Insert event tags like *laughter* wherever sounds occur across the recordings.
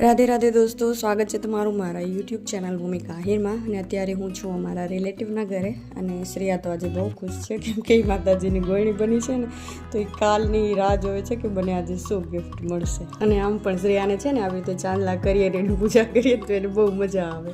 રાધે રાધે દોસ્તો, સ્વાગત છે તમારું મારા યુટ્યુબ ચેનલ ભૂમિકા આહિરમાં અને અત્યારે હું છું અમારા રિલેટિવના ઘરે અને શ્રેયા તો આજે બહુ ખુશ છે કેમ કે માતાજીની ગોયણી બની છે ને, તો એ કાલની રાહ જોવે છે કે મને આજે શું ગિફ્ટ મળશે. અને આમ પણ શ્રેયાને છે ને, આવી રીતે ચાંદલા કરીએ ને એની પૂજા કરીએ તો એને બહુ મજા આવે.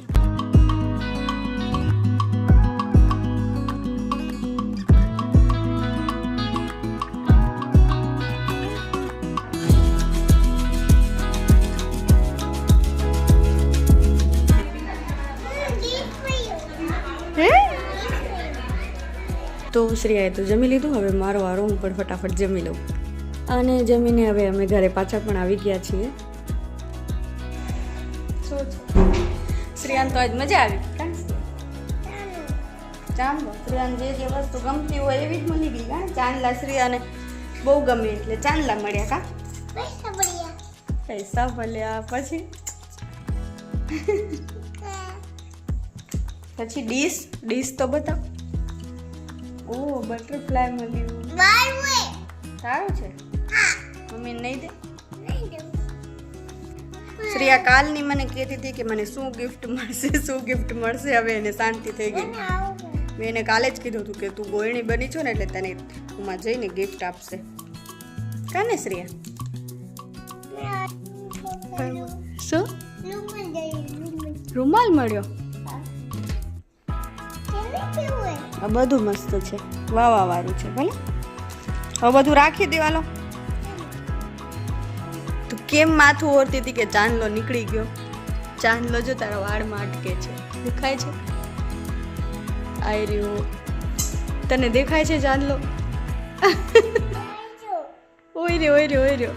તો તો જમી લીધું? હવે મારો વારો હું પણ ફટાફટ જમી લઉં. અને જમીને હવે અમે ઘરે પાછા પણ આવી ગયા છીએ. શ્રીયાન તો આજ મજા આવી? ચાંદલો શ્રેયાન જે જે વસ્તુ ગમતી હોય એવી જ મળી ગઈ. ચાંદલા શ્રીયાને બહુ ગમે એટલે ચાંદલા મળ્યા કા? પૈસા મળ્યા. પછી? પછી ડીશ? ડીશ તો બતાવ. ઓ બટરફ્લાય મળ્યું સારું છે? મમ્મી નહીં દે? શ્રેયા કાલની મને કહેતી હતી કે મને શું ગિફ્ટ મળશે શું ગિફ્ટ મળશે? હવે એને શાંતિ થઈ ગઈ. મેં એને કાલે જ કીધું હતું કે તું ગોયણી બની છો ને એટલે તને ઉમાં જઈને ગિફ્ટ આપશે. કાને શ્રેયા? શું? રૂમાલ મળ્યો? આ બધું મસ્ત છે. વાવા વાળું છે ભલે. હવે બધું રાખી દેવાનો તું કેમ માથું ઓરતી હતી કે ચાંદલો નીકળી ગયો? ચાંદલો જો તારા વાળમાં અટકે છે. દેખાય છે? આઈ રહ્યો તને દેખાય છે ચાંદલો? ઓય રહ્યો ઓય રહ્યો ઓય રહ્યો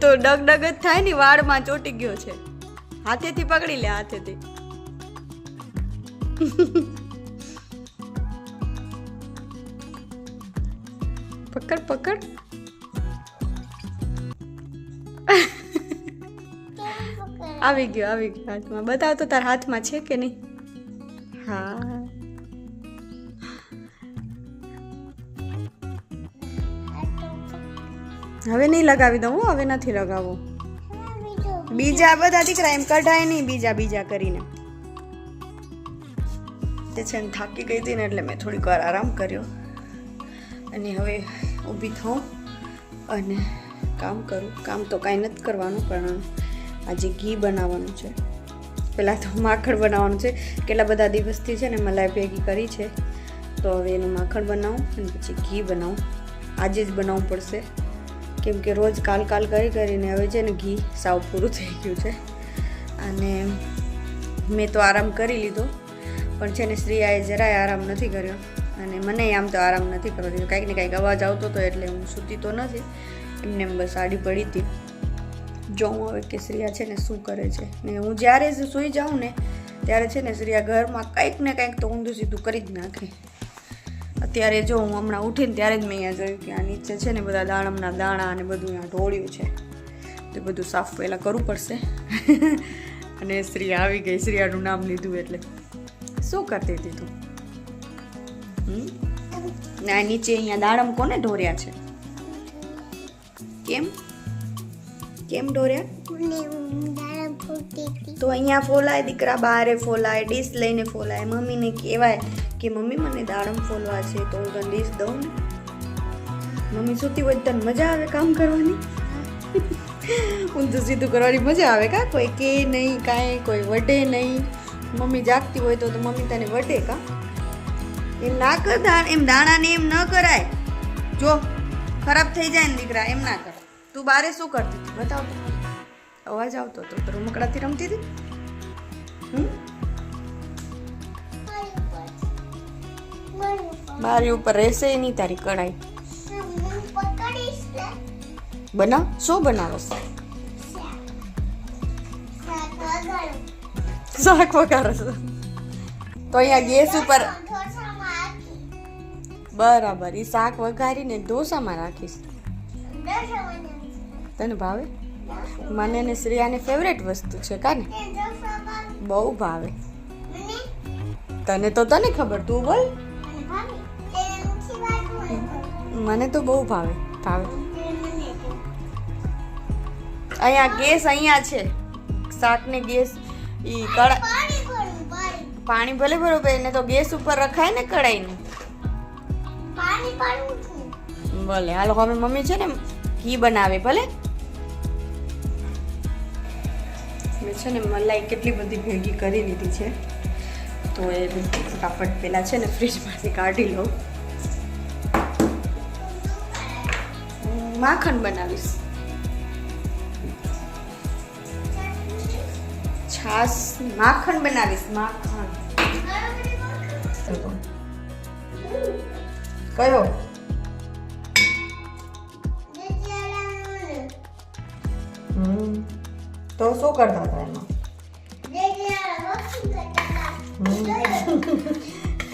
તો ડગ ડગ જ થાય ને વાળમાં ચોટી ગયો છે. હાથેથી પકડી લે, હાથેથી. પકડ પકડ. આવી ગયો આવી ગયો હાથમાં. બતાવ તો તારા હાથમાં છે કે નહીં? હા. હવે નહીં લગાવી દઉં હવે નથી લગાવવું. બીજા બધા દીકરા કઢાય નહીં, બીજા બીજા કરીને. તે છે ને થાકી ગઈ હતી ને એટલે મેં થોડીક વાર આરામ કર્યો. અને હવે ઊભી થઉં અને કામ કરું. કામ તો કાંઈ નથી કરવાનું, પણ આજે ઘી બનાવવાનું છે. પહેલાં તો માખણ બનાવવાનું છે. કેટલા બધા દિવસથી છે ને મલાઈ ભેગી કરી છે. તો હવે એનું માખણ બનાવું અને પછી ઘી બનાવું. આજે જ બનાવવું પડશે. કેમ કે રોજ કાલ કાલ કરી કરીને હવે છે ને ઘી સાવ પૂરું થઈ ગયું છે. અને મેં તો આરામ કરી લીધો. પણ છે ને શ્રીયાએ જરાય આરામ નથી કર્યો. અને મને આમ તો આરામ નથી કરવો દીધો. કાંઈક ને કાંઈક અવાજ આવતો હતો એટલે હું સૂતી તો નથી. એમને એમ બસ આડી પડી હતી. જોઉં હવે કે શ્રીયા છે ને શું કરે છે. ને હું જ્યારે સૂઈ જાઉં ને, ત્યારે છે ને શ્રીયા ઘરમાં કંઈક ને કંઈક તો ઊંધું સીધું કરી જ નાખે. અત્યારે જો હું હમણાં ઉઠીને ત્યારે જ મેં અહીંયા જોયું કે આ નીચે છે ને બધા દાણમના દાણા અને બધું અહીંયા ઢોળ્યું છે. તો બધું સાફ પહેલાં કરવું પડશે. *laughs* અને શ્રીયા આવી ગઈ, શ્રીયાનું નામ લીધું એટલે. શું કરતી હતી તું? ના નીચે અહીંયા દાડમ કોને ઢોર્યા છે? કેમ? કેમ ઢોર્યા? તો અહીંયા ફોલાય, દીકરા બારે ફોલાય, ડીશ લઈને ફોલાય. મમ્મીને કહેવાય કે, મમ્મી, મને દાડમ ફોલવા છે, તો હું તને ડીશ દઉં ને. મમ્મી સૂતી હોય તને મજા આવે કામ કરવાની? *laughs* ઊંધું સીધું કરવાની મજા આવે કા? કોઈ કે નહીં, કાંઈ, કોઈ વઢે નહીં. મમ્મી જાગતી હોય તો મમ્મી તને વઢે કા? એમ ના કર એમ દાણાને એમ ન કરાય. જો, ખરાબ થઈ જાય ને દીકરા, એમ ના કર. તું બારે શું કરતી હતી? બતાવ. અવાજ આવતો હતો તો રમકડાથી રમતી હતી? મારી ઉપર રહેશે નહીં તારી કઢાઈ. બના શું બનાવસ શાક વઘારસ તો અહીંયા ગેસ ઉપર બરાબર એ શાક વઘારીને ઢોસામાં રાખીશ. તને ભાવે? મને ને શ્રેયાની ફેવરેટ વસ્તુ છે કાને બહુ ભાવે. તને તો તને ખબર તું બોલ. મને તો બહુ ભાવે ભાવે. અહીંયા ગેસ અહીંયા છે. શાકને ગેસ ઈ કડા પાણી ભલે બરોબર એને તો ગેસ ઉપર રખાય ને કડાઈને. ભલે હાલો હવે મમ્મી છે ને ઘી બનાવે ભલે. મેં છે ને મલાઈ કેટલી બધી ભેગી કરી લીધી છે. તો એ કાપડ પેલા છે ને ફ્રીજમાંથી કાઢી લઉં. માખણ બનાવીશ. છાસ માખણ બનાવીશ, માખણ. કયો? હમ. તો શું કરતા હતા એમાં?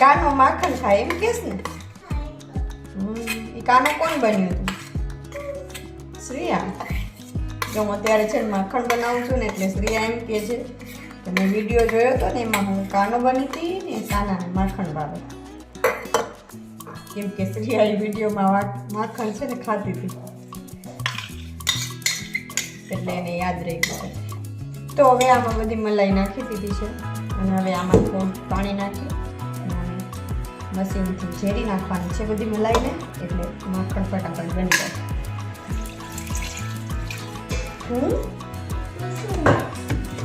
કાનો માખણ ખાય એમ કેસ ને? એ કાનો કોણ બન્યું હતું? શ્રેયા. જો હું અત્યારે છે માખણ બનાવું છું ને એટલે શ્રેયા એમ કે છે તમે વીડિયો જોયો હતો ને એમાં હું કાનો બની હતી ને સાના માખણ બાબત કેમ કે શ્રેયા એ વિડીયોમાં માખણ છે ને ખાતી હતી. એટલે એને યાદ રહી ગયું તો હવે આમાં બધી મલાઈ નાખી દીધી છે. અને હવે આમાં થોડું પાણી નાખી મશીનથી ઝેરી નાખવાની છે બધી મલાઈને. એટલે માખણ ફટાફટ બની જાય. હું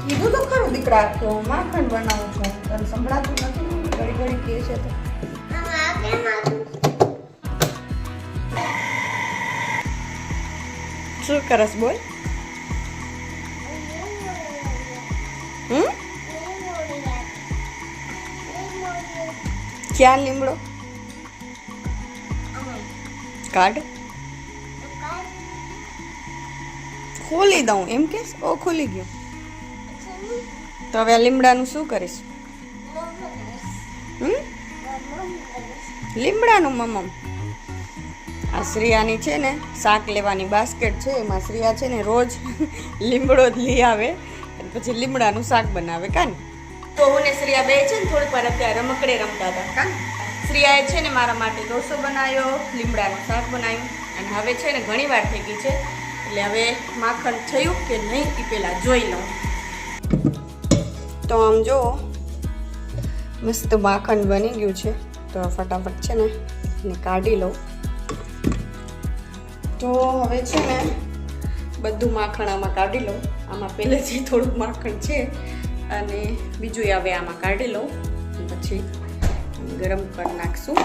કીધું તો ખરું દીકરા તો માખણ બનાવું છું. તને સંભળાતું નથી? ઘડી ઘડી કહે છે તો. શું કરસ બોલ? ક્યાં લીમડો? કાઢ. ખોલી દઉં એમ કે? ઓ, ખોલી ગયો. તો હવે લીમડાનું શું કરીશ? લીમડાનું મમમ. આ શ્રિયાની છે ને શાક લેવાની બાસ્કેટ છે, એમાં શ્રિયા છે ને રોજ *laughs* લીમડો જ લઈ આવે. પછી લીમડાનું શાક બનાવે કાન તો હું ને શ્રીયા બે છે ને થોડીક વાર અત્યારે રમકડે રમતા હતા કાન શ્રીયાએ છે ને મારા માટે ડોસો બનાવ્યો, લીમડાનું શાક બનાવ્યું અને હવે છે ને ઘણી વાર થઈ ગઈ છે, એટલે હવે માખણ થયું કે નહીં એ પહેલાં જોઈ લઉં. તો આમ જો મસ્ત માખણ બની ગયું છે. તો ફટાફટ છે ને એને કાઢી લઉં. તો હવે છે ને બધું માખણ આમાં કાઢી લઉં. આમાં પહેલેથી થોડુંક માખણ છે અને બીજું હવે આમાં કાઢી લઉં. પછી ગરમ કરી નાખશું.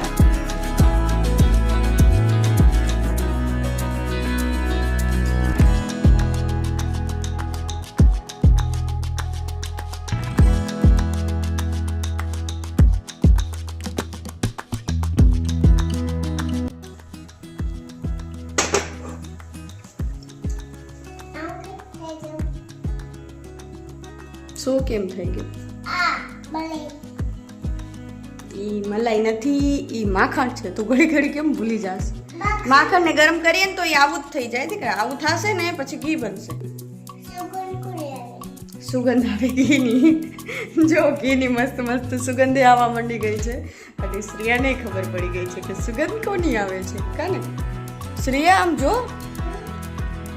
શું કેમ થઈ ગયું? ઈ મલાઈ નથી ઈ માખણ છે. તું ઘડી ઘડી કેમ ભૂલી જાસ માખણને ગરમ કરીએ ને તો એ આવું જ થઈ જાય દીકરા આવું થશે ને પછી ઘી બનશે. સુગંધ આવે. ઘીની. જો ઘીની મસ્ત મસ્ત સુગંધે આવવા માંડી ગઈ છે. અને શ્રેયાને ખબર પડી ગઈ છે કે સુગંધ કોની આવે છે? કાને? શ્રેયા આમ જો.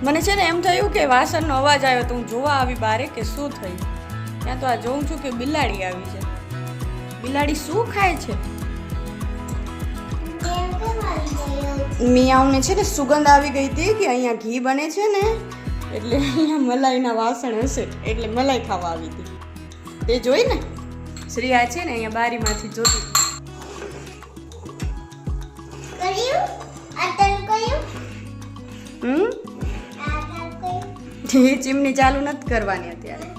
મને છે ને એમ થયું કે વાસણનો અવાજ આવ્યો તો હું જોવા આવી બારે કે શું થયું? ત્યાં તો આ જોઉં છું કે બિલાડી આવી છે. બિલાડી શું ખાય છે? મિયાઓને છે ને સુગંધ આવી ગઈ હતી કે અહીંયા ઘી બને છે ને એટલે અહીંયા મલાઈના વાસણ હશે એટલે મલાઈ ખાવા આવી હતી. તે જોઈ ને? શ્રીયા છે ને અહીંયા બારીમાંથી જોતી. હમ? ચીમની ચાલુ નથી કરવાની અત્યારે.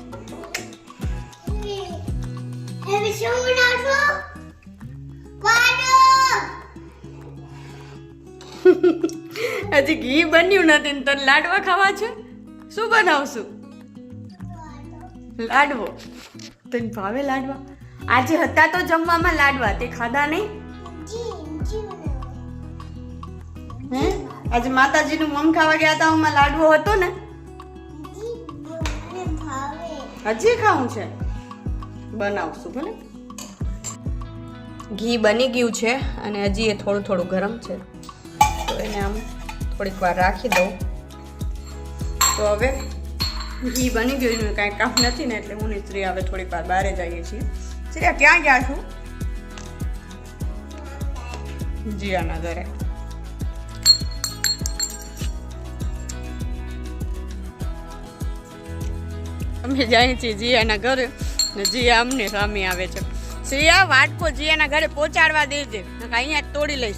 *laughs* હજી ઘી બન્યું નથી ને તને લાડવા ખાવા છે? શું બનાવશું? લાડવો. તને ભાવે લાડવા? આજે હતા તો જમવામાં લાડવા તે ખાધા નહીં? હે? આજે માતાજીનું મમ ખાવા ગયા હતા લાડવો હતો ને? હજી ખાવું છે? બનાવશું, ભલે? ઘી બની ગયું છે અને હજી એ થોડું થોડું ગરમ છે. તો એને આમ થોડીક વાર રાખી દઉં. તો હવે ઘી બની ગયું, એનું કાંઈ કામ નથી ને એટલે હું ને હવે થોડીક વાર બહાર જઈએ છીએ. શ્રેયા, ક્યાં ગયા છું? જીયાના ઘરે. અમે જઈએ છીએ જીયાના ઘરે. ને જીયા અમને સામે આવે છે. શ્રેયા વાટકો જીયાના ઘરે પહોંચાડવા દેજે. અહીંયા તોડી લઈશ.